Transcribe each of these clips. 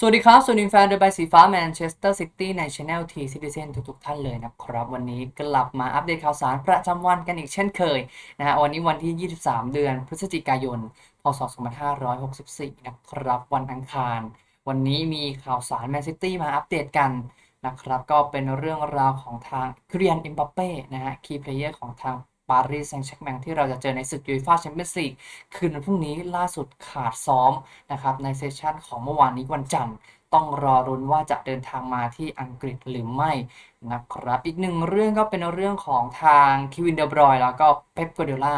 สวัสดีครับ สวัสดีแฟนเดอะใบสีฟ้าแมนเชสเตอร์ซิตี้ในช anel T Citizen ทุกๆ ท่านเลยนะครับ วันนี้กลับมาอัปเดตข่าวสารประจำวันกันอีกเช่นเคยนะฮะวันนี้วันที่ 23 เดือนพฤศจิกายน พศ 2564 นะครับ วันอังคาร วันนี้มีข่าวสารแมนซิตี้มาอัปเดตกันนะครับ ก็เป็นเรื่องราวของทางเครียนเอ็มบัปเป้นะฮะคีย์เพลเยอร์ของทาง ปารีสแซงต์แชร์แมงที่เราจะเจอในศึกยูฟ่าแชมเปี้ยนส์ลีกคืนวันพรุ่งนี้ล่าสุดขาดซ้อมนะครับในเซสชั่นของเมื่อวานนี้วันจันทร์ต้องรอรุ้นว่าจะเดินทางมาที่อังกฤษหรือไม่นะครับอีกหนึ่งเรื่องก็เป็นเรื่องของทางคิวินเดบรอยแล้วก็เป๊ปกัวเดล่า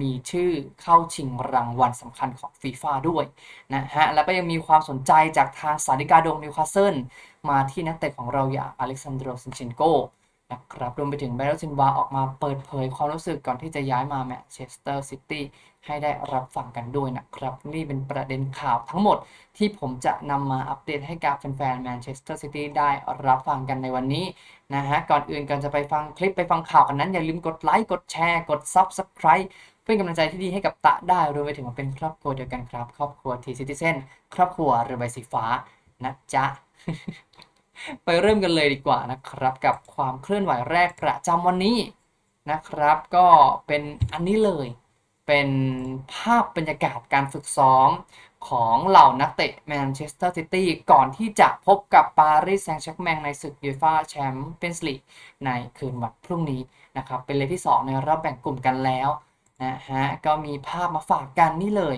มีชื่อเข้าชิงรางวัลสำคัญของฟีฟ่าด้วยนะฮะแล้วก็ยังมีความสนใจจากทางสาริกาโดงนิวคาสเซิลมาที่นักเตะของเราอย่างอเล็กซานโดรซินเชนโก นะครับรวมไปถึงเบรลซินวาออกมาเปิดเผยความรู้สึกก่อนที่จะย้ายมาแมนเชสเตอร์ซิตี้ให้ได้รับฟังกันด้วยนะครับ นี่เป็นประเด็นข่าวทั้งหมดที่ผมจะนำมาอัปเดตให้กับแฟนๆแมนเชสเตอร์ซิตี้ได้รับฟังกันในวันนี้นะฮะก่อนอื่นก่อนจะไปฟังคลิปไปฟังข่าวกันนั้น อย่าลืมกดไลค์กดแชร์กด Subscribe เพื่อเป็นกำลังใจที่ดีให้กับตะได้รวมไปถึงมาเป็นครอบครัวเดียวกันครับ ครอบครัวทีซิติเซนครอบครัวเรือใบสีฟ้านะจ๊ะ ไปเริ่มกันเลยดีกว่านะครับกับความเคลื่อนไหวแรกประจำวันนี้นะครับ ก็เป็นอันนี้เลย เป็นภาพบรรยากาศการฝึกซ้อมของเหล่านักเตะแมนเชสเตอร์ซิตี้ก่อนที่จะพบกับปารีสแซงต์แชร์แมงในศึกยูฟ่าแชมเปี้ยนส์ลีกในคืนวันพรุ่งนี้นะครับ เป็นเลขที่ 2 ในรอบแบ่งกลุ่มกันแล้วนะฮะก็มีภาพมาฝากกันนี่เลย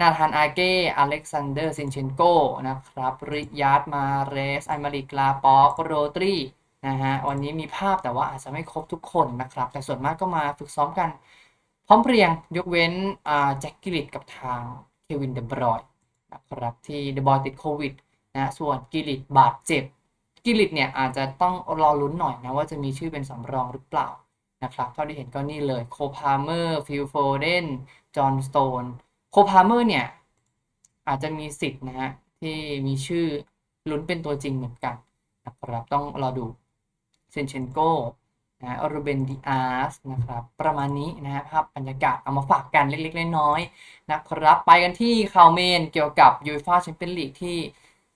นาธานอาเก้ อเล็กซานเดอร์ ซินเชนโกนะครับ ริยาร์ดมาเรส ไอมาริกลาปอกโรตรีนะฮะ วันนี้มีภาพแต่ว่าอาจจะไม่ครบทุกคนนะครับ แต่ส่วนมากก็มาฝึกซ้อมกันพร้อมเพรียงยกเว้นอ่าแจ็คกิลิตกับทางเควินเดบรอยนะครับที่เดบรอยติดโควิดนะส่วนกิลิตบาดเจ็บ กิลิตเนี่ยอาจจะต้องรอลุ้นหน่อยนะว่าจะมีชื่อเป็นสำรองหรือเปล่านะครับเท่าที่เห็นก็นี่เลยโคพาเมอร์ฟิลโฟเดนจอห์นสโตน โคพาเมอร์เนี่ย อาจจะมีสิทธิ์นะฮะที่มีชื่อลุ้นเป็นตัวจริงเหมือนกันนะครับต้องรอดูเซนเชนโกนะอรูเบนดิอาสนะครับ ประมาณนี้นะฮะภาพบรรยากาศเอามาฝากกันเล็กๆ น้อยๆนะครับ ไปกันที่ข่าวเมนเกี่ยวกับยูฟ่าแชมเปี้ยนลีกที่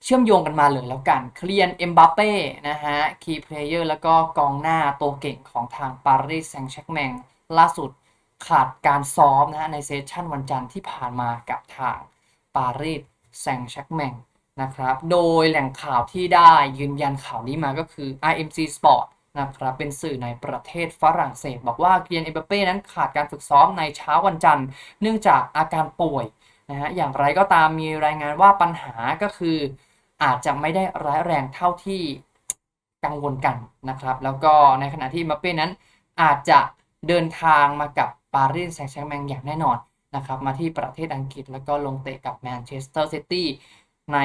เชื่อมโยงกันมาเลยแล้วกัน เคลียนเอ็มบัปเป้นะฮะคีย์เพลเยอร์แล้วก็กองหน้าตัวเก่งของทางปารีสแซงต์แชร์แมงล่าสุด ขาดการซ้อมนะฮะในเซสชันวันจันทร์ที่ผ่านมากับทางปารีสแซงชร์แมงนะครับ โดยแหล่งข่าวที่ได้ยืนยันข่าวนี้มาก็คือ IMG Sport นะครับเป็นสื่อในประเทศฝรั่งเศส บอกว่าเกียนเอเบเป้นั้นขาดการฝึกซ้อมในเช้าวันจันทร์ เนื่องจากอาการป่วยนะฮะอย่างไรก็ตามมีรายงานว่าปัญหาก็คืออาจจะไม่ได้ร้ายแรงเท่าที่กังวลกันนะครับ แล้วก็ในขณะที่เอเบเป้นั้นอาจจะเดินทางมากับ ปารีสแซงต์แชร์แมงอย่างแน่นอนนะครับมาที่ประเทศอังกฤษแล้วก็ลงเตะกับแมนเชสเตอร์ซิตี้ใน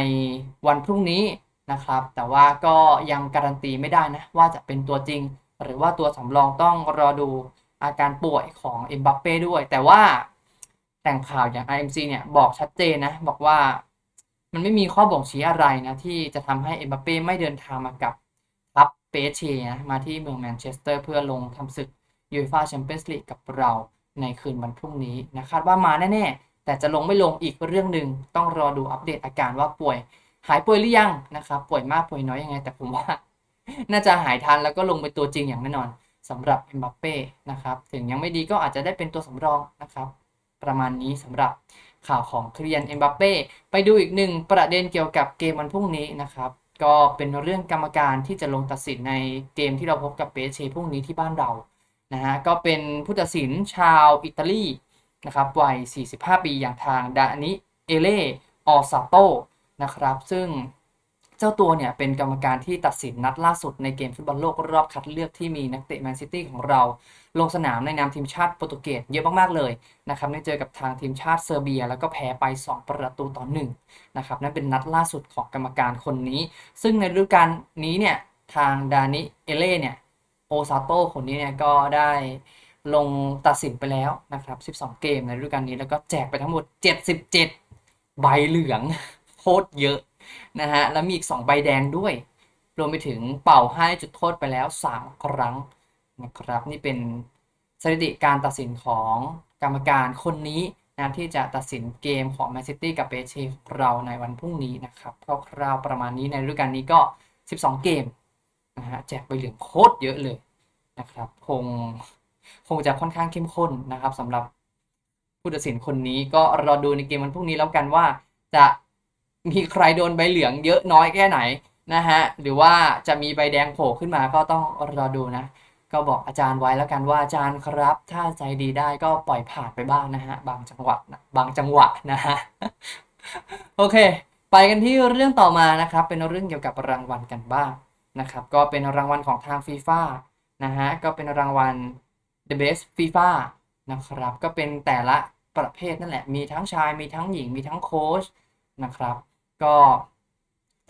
วันพรุ่งนี้นะครับ แต่ว่าก็ยังการันตีไม่ได้นะ ว่าจะเป็นตัวจริง หรือว่าตัวสำรองต้องรอดูอาการป่วยของเอ็มบัปเป้ด้วย แต่ว่าแต่งข่าวอย่าง IMC เนี่ย บอกชัดเจนนะ บอกว่ามันไม่มีข้อบ่งชี้อะไรนะ ที่จะทำให้เอ็มบัปเป้ไม่เดินทางมากับทัพเปเชนะมาที่เมืองแมนเชสเตอร์เพื่อลงทำศึกยูฟ่าแชมเปี้ยนส์ลีกกับเรา ในคืนวันพรุ่งนี้นะคาดว่ามาแน่ๆแต่จะลงไม่ลงอีกเรื่องหนึ่งต้องรอดูอัปเดตอาการว่าป่วย หายป่วยหรือยังนะครับป่วยมากป่วยน้อยยังไง แต่ผมว่า น่าจะหายทันแล้วก็ลงเป็นตัวจริงอย่างแน่นอนสำหรับเอ็มบัปเป้นะครับถึงยังไม่ดีก็อาจจะได้เป็นตัวสำรองนะครับประมาณนี้สำหรับข่าวของเคลียนเอ็มบัปเป้ไปดูอีกหนึ่งประเด็นเกี่ยวกับเกมวันพรุ่งนี้นะครับก็เป็นเรื่องกรรมการที่จะลงตัดสินในเกมที่เราพบกับเปเชพรุ่งนี้ที่บ้านเรา นะฮะก็เป็นผู้ตัดสินชาวอิตาลีนะครับวัย 45 ปีอย่างทางดานิเอเล่ออซาโตนะครับ ซึ่งเจ้าตัวเนี่ยเป็นกรรมการที่ตัดสินนัดล่าสุดในเกมฟุตบอลโลกรอบคัดเลือกที่มีนักเตะแมนซิตี้ของเรา ลงสนามในนามทีมชาติโปรตุเกสเยอะมาก ๆ เลยนะครับได้เจอกับทางทีมชาติเซอร์เบีย แล้วก็แพ้ไป 2 ประตูต่อ1นะครับนั่นเป็นนัดล่าสุดของกรรมการคนนี้ ซึ่งในฤดูกาลนี้เนี่ยทางดานิเอเล่เนี่ย โอซาโต้คนนี้เนี่ยก็ได้ลงตัดสินไปแล้วนะครับ 12 เกมในฤดูกาลนี้แล้วก็แจกไปทั้งหมด 77 ใบเหลืองโคตรเยอะนะฮะ แล้วมีอีก 2 ใบแดงด้วย รวมไปถึงเป่าให้จุดโทษไปแล้ว 3 ครั้งนะครับ นี่เป็นสถิติการตัดสินของกรรมการคนนี้นะที่จะตัดสินเกมของแมนซิตี้กับเปเชของเราในวันพรุ่งนี้นะครับคร่าวๆประมาณนี้ในฤดูกาลนี้ก็ 12 เกม นะฮะแจกใบเหลืองโคตรเยอะเลยนะครับคงคงจะค่อนข้างเข้มข้นนะครับสำหรับผู้ตัดสินคนนี้ก็รอดูในเกมวันพรุ่งนี้แล้วกันว่า จะมีใครโดนใบเหลืองเยอะน้อยแค่ไหนนะฮะหรือว่าจะมีใบแดงโผล่ขึ้นมาก็ต้องรอดูนะ ก็บอกอาจารย์ไว้แล้วกันว่าอาจารย์ครับ ถ้าใจดีได้ก็ปล่อยผ่านไปบ้างนะฮะบางจังหวะนะบางจังหวะนะฮะโอเค ไปกันที่เรื่องต่อมานะครับ เป็นเรื่องเกี่ยวกับรางวัลกันบ้าง นะครับ ก็เป็นรางวัลของทางฟีฟ่านะฮะ ก็เป็นรางวัล The Best FIFA นะครับ ก็เป็นแต่ละประเภทนั่นแหละ มีทั้งชาย มีทั้งหญิง มีทั้งโค้ชนะครับ ก็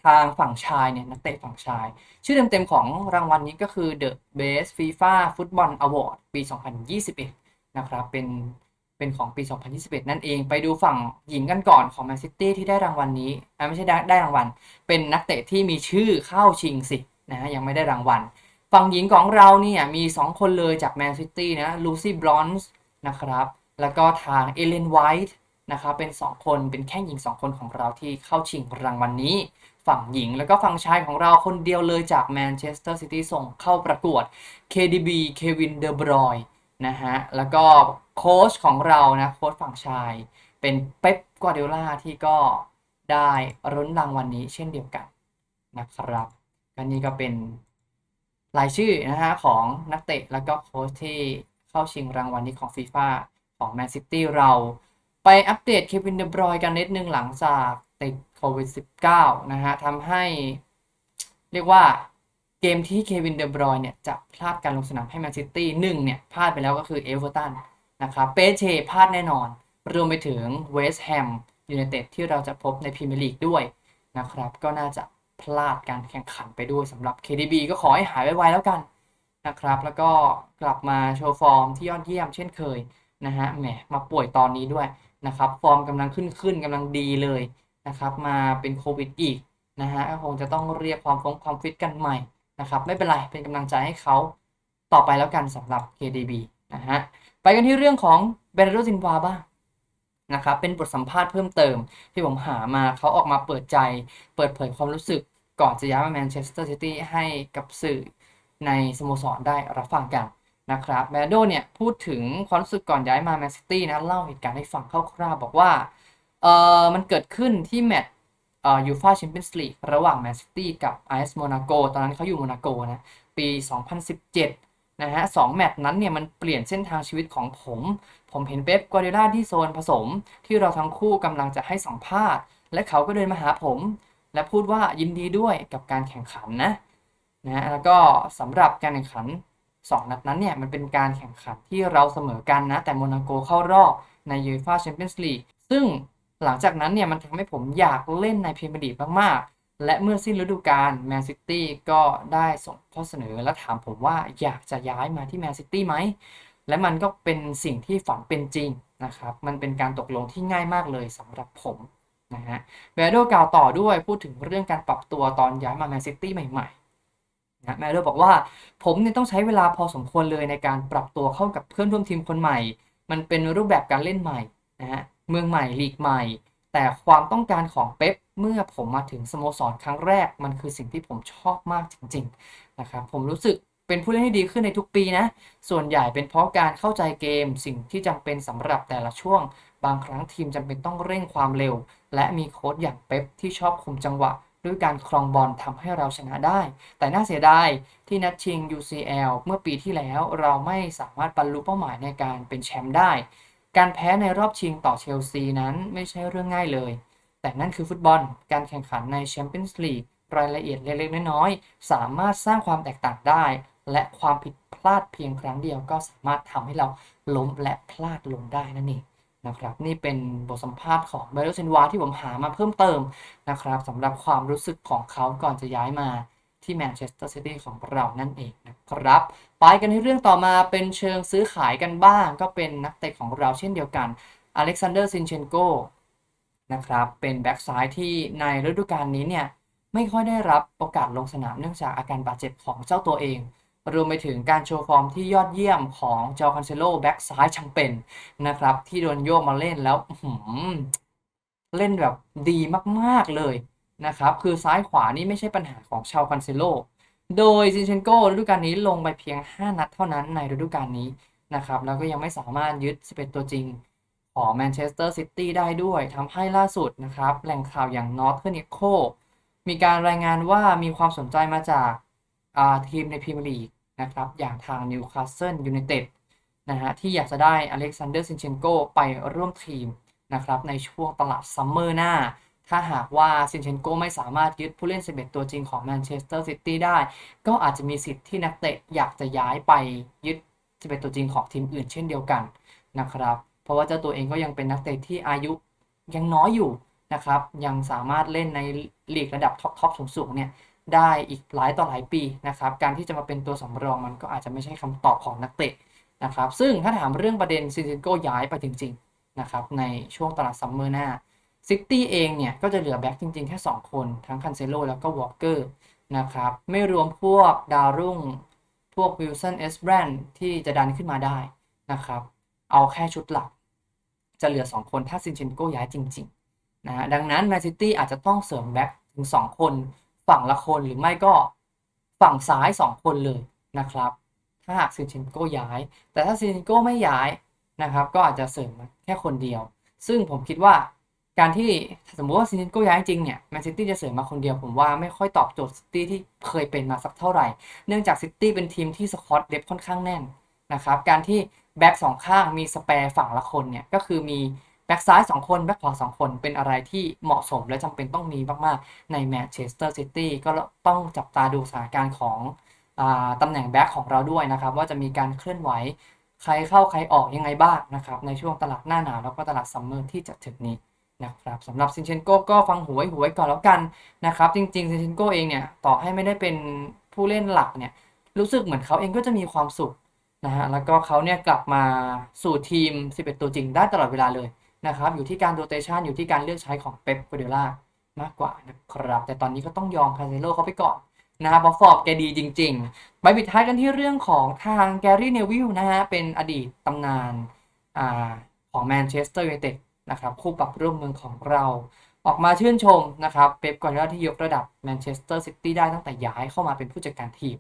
ทางฝั่งชายเนี่ยนักเตะฝั่งชาย ชื่อเต็มๆของรางวัลนี้ก็คือ The Best FIFA Football Award ปี 2021 นะครับ เป็นเป็นของปี 2021 นั่นเอง ไปดูฝั่งหญิงกันก่อนของ Man City ที่ได้รางวัลนี้ไม่ใช่ได้รางวัล เป็นนักเตะที่มีชื่อเข้าชิงสิ นะฮะยังไม่ได้รางวัล ฝั่งหญิงของเราเนี่ยมี 2 คนเลยจาก Man City นะลูซี่บรอนส์นะครับ แล้วก็ทางเอเลนไวท์นะครับเป็น 2 คนเป็นแค่หญิง 2 คนของเราที่เข้าชิงรางวัลนนี้ ฝั่งหญิงแล้วก็ฝั่งชายของเราคนเดียวเลยจากแมนเชสเตอร์ซิตี้ส่งเข้าประกวด KDB เควินเดอบรอยนะฮะแล้วก็โค้ชของเรานะโค้ชฝั่งชาย เป็นเป๊ปกวาเดล่าที่ก็ได้รุ้นรางวัลนนี้เช่นเดียวกันนะครับ ก็นี่ก็เป็นรายชื่อนะฮะของนักเตะแล้วก็โค้ชที่เข้าชิงรางวัลนี้ของฟีฟ่าของแมนซิตี้เราไปอัปเดตเควินเดอบรอยกันนิดนึงหลังจากติดโควิด -19 นะฮะทำให้ เรียกว่าเกมที่เควินเดอบรอยเนี่ยจะพลาดการลงสนามให้แมนซิตี้หนึ่งเนี่ยพลาดไปแล้วก็คือเอเวอร์ตันนะครับเปเชพลาดแน่นอน รวมไปถึงเวสต์แฮมยูไนเต็ดที่เราจะพบในพรีเมียร์ลีกด้วยนะครับ ก็น่าจะ พลาดการแข่งขันไปด้วยสำหรับ KDB ก็ขอให้หายไวๆแล้วกันนะครับ แล้วก็กลับมาโชว์ฟอร์มที่ยอดเยี่ยมเช่นเคยนะฮะแหมมาป่วยตอนนี้ด้วยนะครับฟอร์มกำลังขึ้นขึ้นกำลังดีเลยนะครับมาเป็นโควิดอีกนะฮะคงจะต้องเรียกความฟงความฟิตกันใหม่นะครับไม่เป็นไรเป็นกำลังใจให้เขาต่อไปแล้วกันสำหรับ KDB นะฮะไปกันที่เรื่องของเบรโรซินวาบ้าง นะครับเป็นบทสัมภาษณ์เพิ่มเติม ที่ผมหามาเขาออกมาเปิดใจ เปิดเผยความรู้สึกก่อนจะย้ายมาแมนเชสเตอร์ซิตี้ให้กับสื่อในสโมสรได้รับฟังกันนะครับแมโดเนี่ยพูดถึงความรู้สึกก่อนย้ายมาแมนซิตี้นะเล่าเหตุการณ์ให้ฟังคร่าวๆบอกว่าเออมันเกิดขึ้นที่แมตช์เออยูฟ่าแชมเปี้ยนส์ลีกระหว่างแมนซิตี้กับไอซ์โมนาโกตอนนั้นเขาอยู่โมนาโกนะปี 2017 นะฮะสองแมตช์นั้นเนี่ยมันเปลี่ยนเส้นทางชีวิตของผม ผมเห็นเป๊ปกัวเดล่าที่โซนผสม ที่เราทั้งคู่กำลังจะให้สัมภาษณ์ และเขาก็เดินมาหาผม และพูดว่ายินดีด้วยกับการแข่งขันนะนะฮะแล้วก็สำหรับการแข่งขัน2นัดนั้นเนี่ยมันเป็นการแข่งขันที่เราเสมอกันนะ แต่โมนาโกเข้ารอบในยูฟ่าแชมเปี้ยนส์ลีกซึ่งหลังจากนั้นเนี่ยมันทำให้ผมอยากเล่นในพรีเมียร์ลีกมากๆ และเมื่อสิ้นฤดูกาลแมนซิตี้ก็ได้ส่งข้อเสนอและถามผมว่าอยากจะย้ายมาที่แมนซิตี้ไหม และมันก็เป็นสิ่งที่ฝันเป็นจริงนะครับ มันเป็นการตกลงที่ง่ายมากเลยสำหรับผมนะฮะแมโดกล่าวต่อด้วยพูดถึงเรื่องการปรับตัวตอนย้ายมาแมนซิตี้ใหม่ๆนะแมโดบอกว่าผมเนี่ยต้องใช้เวลาพอสมควรเลยในการปรับตัวเข้ากับเพื่อนร่วมทีมคนใหม่ มันเป็นรูปแบบการเล่นใหม่นะฮะเมืองใหม่ลีกใหม่ แต่ความต้องการของเป๊ปเมื่อผมมาถึงสโมสรครั้งแรก มันคือสิ่งที่ผมชอบมากจริงๆนะครับผมรู้สึกเป็นผู้เล่นที่ดีขึ้นในทุกปีนะ ส่วนใหญ่เป็นเพราะการเข้าใจเกม สิ่งที่จำเป็นสำหรับแต่ละช่วง บางครั้งทีมจำเป็นต้องเร่งความเร็ว และมีโค้ชอย่างเป๊ปที่ชอบคุมจังหวะ ด้วยการครองบอลทำให้เราชนะได้ แต่น่าเสียดายที่นัดชิง UCL เมื่อปีที่แล้วเราไม่สามารถบรรลุเป้าหมายในการเป็นแชมป์ได้ การแพ้ในรอบชิงต่อเชลซีนั้นไม่ใช่เรื่องง่ายเลย แต่นั่นคือฟุตบอล การแข่งขันในแชมเปี้ยนส์ลีกรายละเอียดเล็กๆน้อยๆ สามารถสร้างความแตกต่างได้ และความผิดพลาดเพียงครั้งเดียวก็สามารถทำให้เราล้มและพลาดลงได้นั่นเองนะครับนี่เป็นบทสัมภาษณ์ของเบรโลเซนวาที่ผมหามาเพิ่มเติมนะครับสำหรับความรู้สึกของเขาก่อนจะย้ายมา ที่แมนเชสเตอร์ซิตี้ของเรานั่นเองนะครับ ไปกันที่เรื่องต่อมาเป็นเชิงซื้อขายกันบ้าง ก็เป็นนักเตะของเราเช่นเดียวกันอเล็กซานเดอร์ซินเชนโกนะครับเป็นแบ็กซ้ายที่ในฤดูกาลนี้เนี่ยไม่ค่อยได้รับโอกาสลงสนามเนื่องจากอาการบาดเจ็บของเจ้าตัวเอง รวมไปถึงการโชว์ฟอร์มที่ยอดเยี่ยมของจอคันเซโลแบ็กซ้ายชังเป็นนะครับที่โดนโยกมาเล่นแล้วเล่นแบบดีมากๆเลย นะครับ คือซ้ายขวานี่ไม่ใช่ปัญหาของชาวคันเซโล โดยซินเชนโกฤดูกาลนี้ลงไปเพียง 5 นัดเท่านั้นในฤดูกาลนี้นะครับ แล้วก็ยังไม่สามารถยึด11ตัวจริงของแมนเชสเตอร์ซิตี้ได้ด้วยทำให้ล่าสุดนะครับ แหล่งข่าวอย่าง Northern Echo มีการรายงานว่ามีความสนใจมาจากาทีมในพรีเมียร์ลีกนะครับ อย่างทางนิวคาสเซิลยูไนเต็ดนะฮะที่อยากจะได้อเล็กซานเดอร์ซินเชนโกไปร่วมทีมนะครับในช่วงตลาดซัมเมอร์หน้า ถ้าหากว่าซินเชนโกไม่สามารถยึดผู้เล่น 11 ตัวจริงของแมนเชสเตอร์ซิตี้ได้ ก็อาจจะมีสิทธิ์ที่นักเตะอยากจะย้ายไปยึด 11 ตัวจริงของทีมอื่นเช่นเดียวกันนะครับ เพราะว่าเจ้าตัวเองก็ยังเป็นนักเตะที่อายุยังน้อยอยู่นะครับ ยังสามารถเล่นในลีกระดับท็อปๆสูงๆเนี่ยได้อีกหลายต่อหลายปีนะครับ การที่จะมาเป็นตัวสำรองมันก็อาจจะไม่ใช่คำตอบของนักเตะนะครับ ซึ่งถ้าถามเรื่องประเด็นซินเซนโกย้ายไปจริงๆนะครับในช่วงตลาดซัมเมอร์หน้า ซิตี้เองเนี่ย ก็จะเหลือแบ็กจริงๆ แค่ 2 คน ทั้งคันเซโลแล้วก็วอลเกอร์นะครับ ไม่รวมพวกดาวรุ่ง พวกวิลสันเอสแบรนที่จะดันขึ้นมาได้นะครับ เอาแค่ชุดหลัก จะเหลือ 2 คนถ้าซินเชนโกย้ายจริงๆนะฮะดังนั้นแมนซิตี้อาจจะต้องเสริมแบ็กถึง 2 คน ฝั่งละคนหรือไม่ก็ฝั่งซ้าย 2 คนเลยนะครับ ถ้าหากซินเชนโกย้าย แต่ถ้าซินเชนโกไม่ย้ายนะครับ ก็อาจจะเสริมแค่คนเดียว ซึ่งผมคิดว่า การที่สมมติว่าซินเชนโกย้ายจริงเนี่ยแมนซิตี้จะเสริมมาคนเดียวผมว่าไม่ค่อยตอบโจทย์ซิตี้ที่เคยเป็นมาสักเท่าไหร่ เนื่องจากซิตี้เป็นทีมที่สควอตเดฟค่อนข้างแน่นนะครับการที่แบ็กสองข้างมีสเปร์ฝั่งละคนเนี่ยก็คือมีแบ็กซ้าย2คนแบ็กขวา2 คนเป็นอะไรที่เหมาะสมและจำเป็นต้องมีมากๆ ในแมนเชสเตอร์ซิตี้ก็ต้องจับตาดูสถานการณ์ของอตำแหน่งแบ็กของเราด้วยนะครับ ว่าจะมีการเคลื่อนไหวใครเข้าใครออกยังไงบ้างนะครับในช่วงตลาดหน้าหนาวแล้วก็ตลาดซัมเมอร์ที่จะถึงนี้ นะครับสำหรับซินเชนโกก็ฟังหูไว้หูไว้ก่อนแล้วกันนะครับจริงๆซินเชนโกเองเนี่ยต่อให้ไม่ได้เป็นผู้เล่นหลักเนี่ยรู้สึกเหมือนเขาเองก็จะมีความสุขนะฮะแล้วก็เขาเนี่ยกลับมาสู่ทีม 11 ตัวจริงได้ตลอดเวลาเลยนะครับอยู่ที่การโรเตชันอยู่ที่การเลือกใช้ของเป๊ปกวเดล่ามากกว่านะครับแต่ตอนนี้ก็ต้องยอมคาเซโลเขาไปก่อนนะครับเพราะฟอร์มแกดีจริงๆ ไปปิดท้ายกันที่เรื่องของทางแกรี่เนวิลนะฮะเป็นอดีตตำนานอ่าของแมนเชสเตอร์ยูไนเต็ด นะครับคู่ปรับร่วมเมืองของเรา ออกมาชื่นชมนะครับเป๊ปกัวเดล่าที่ยกระดับแมนเชสเตอร์ซิตี้ได้ตั้งแต่ย้ายเข้ามาเป็นผู้จัดการทีม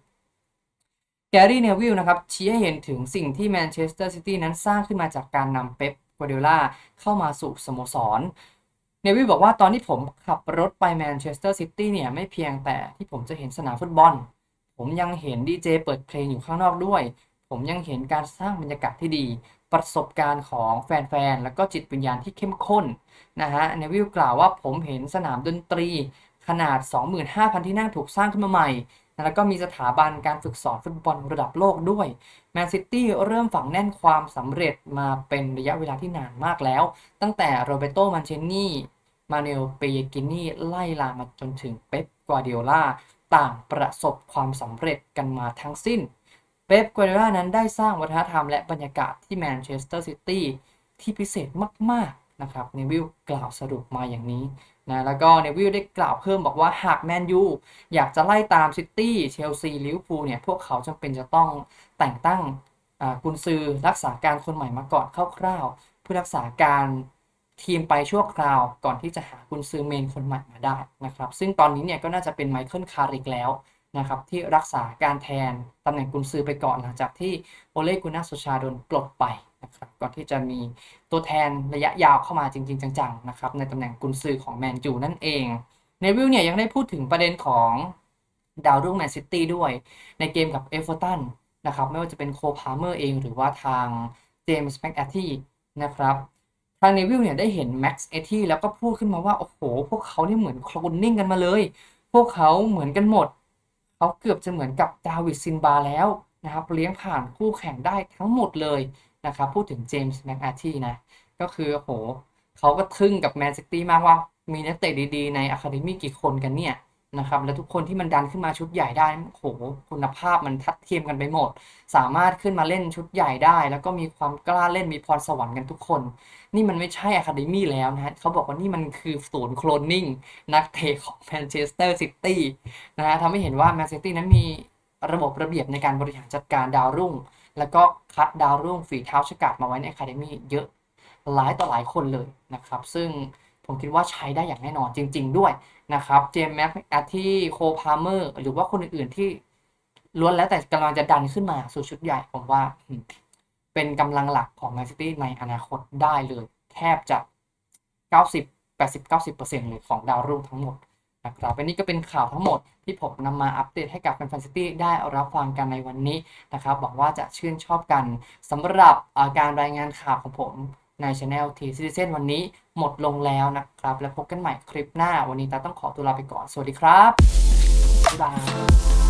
แกรี่เนวิลนะครับชี้ให้เห็นถึงสิ่งที่แมนเชสเตอร์ซิตี้นั้นสร้างขึ้นมาจากการนำเป๊ปกัวเดล่าเข้ามาสู่สโมสรเนวิลบอกว่าตอนที่ผมขับรถไปแมนเชสเตอร์ซิตี้เนี่ยไม่เพียงแต่ที่ผมจะเห็นสนามฟุตบอล ผมยังเห็นดีเจเปิดเพลงอยู่ข้างนอกด้วย ผมยังเห็นการสร้างบรรยากาศที่ดี ประสบการณ์ของแฟนๆ แล้วก็จิตวิญญาณที่เข้มข้นนะฮะเนวิลกล่าวว่าผมเห็นสนามดนตรีขนาด 25,000 ที่นั่งถูกสร้างขึ้นมาใหม่ แล้วก็มีสถาบันการฝึกสอนฟุตบอลระดับโลกด้วย แมนซิตี้เริ่มฝังแน่นความสำเร็จมาเป็นระยะเวลาที่นานมากแล้ว ตั้งแต่โรเบโตมันเชนนี่มาเนลเปเยกินี่ไล่ลามาจนถึงเป๊ปกัวเดียล่า ต่างประสบความสำเร็จกันมาทั้งสิ้น เป๊ปกัวเดียล่านั้นได้สร้างวัฒนธรรมและบรรยากาศที่แมนเชสเตอร์ซิตี้ที่พิเศษมากๆนะครับเนวิลกล่าวสรุปมาอย่างนี้นะแล้วก็เนวิลได้กล่าวเพิ่มบอกว่าหากแมนยูอยากจะไล่ตามซิตี้เชลซีลิเวอร์พูลเนี่ยพวกเขาจำเป็นจะต้องแต่งตั้งกุนซือรักษาการคนใหม่มาก่อนคร่าวๆเพื่อรักษาการทีมไปชั่วคราวก่อนที่จะหากุนซือเมนคนใหม่มาได้นะครับ ซึ่งตอนนี้เนี่ยก็น่าจะเป็นไมเคิลคาริกแล้ว นะครับที่รักษาการแทนตำแหน่งกุนซือไปก่อนหลังจากที่โอเลกุนาโซชาโดนปลดไปนะครับก่อนที่จะมีตัวแทนระยะยาวเข้ามาจริง ๆ จังๆนะครับในตำแหน่งกุนซือของแมนยูนั่นเองเนวิลเนี่ยยังได้พูดถึงประเด็นของดาวรุ่งแมนซิตี้ด้วย ในเกมกับเอฟเวอร์ตันนะครับไม่ว่าจะเป็นโคพาเมอร์เองหรือว่าทางเจมส์แม็กแอตตี้นะครับทางเนวิลเนี่ยได้เห็นแม็กซ์เอที่แล้วก็พูดขึ้นมาว่า โอ้โห พวกเขาเนี่ยเหมือนโคลนนิ่งกันมาเลย พวกเขาเหมือนกันหมด เขาเกือบจะเหมือนกับดาวิดซินบาแล้วนะครับเลี้ยงผ่านคู่แข่งได้ทั้งหมดเลยนะครับพูดถึงเจมส์แม็กอาร์ที่นะ ก็คือโอ้โหเขาก็ทึ่งกับแมนซิตี้มากว่ามีนักเตะดีๆ ในอะคาเดมี่กี่คนกันเนี่ย นะครับ และทุกคนที่มันดันขึ้นมาชุดใหญ่ได้โอ้โหคุณภาพมันทัดเทียมกันไปหมด สามารถขึ้นมาเล่นชุดใหญ่ได้ แล้วก็มีความกล้าเล่นมีพรสวรรค์กันทุกคน นี่มันไม่ใช่อะคาเดมี่แล้วนะฮะเขาบอกว่านี่มันคือศูนย์โคลนนิ่งนักเตะของแมนเชสเตอร์ซิตี้นะฮะทำให้เห็นว่าแมนซิตี้นั้นมีระบบระเบียบในการบริหารจัดการดาวรุ่ง แล้วก็คัดดาวรุ่งฝีเท้าชกาดมาไว้ในอะคาเดมี่เยอะหลายต่อหลายคนเลยนะครับ ซึ่งผมคิดว่าใช้ได้อย่างแน่นอนจริง ๆ ด้วย นะครับเจมส์แม็กแอที่โคพาเมอร์หรือว่าคนอื่นๆที่ล้วนแล้วแต่กำลังจะดันขึ้นมาสู่ชุดใหญ่ผมว่า เป็นกำลังหลักของแมนซิตี้ในอนาคตได้เลย แทบจะ 90 80 90เลยของดาวรุ่งทั้งหมดนะครับอันนี้ก็เป็นข่าวทั้งหมดที่ผมนำมาอัปเดตให้กับแฟนๆซิตี้ได้รับฟังกันในวันนี้นะครับหวังว่าจะชื่นชอบกันสำหรับการรายงานข่าวของผม ในช anel T Citizen วันนี้หมดลงแล้วนะครับ แล้วพบกันใหม่คลิปหน้า วันนี้ตาต้องขอตัวลาไปก่อน สวัสดีครับ บ๊ายบาย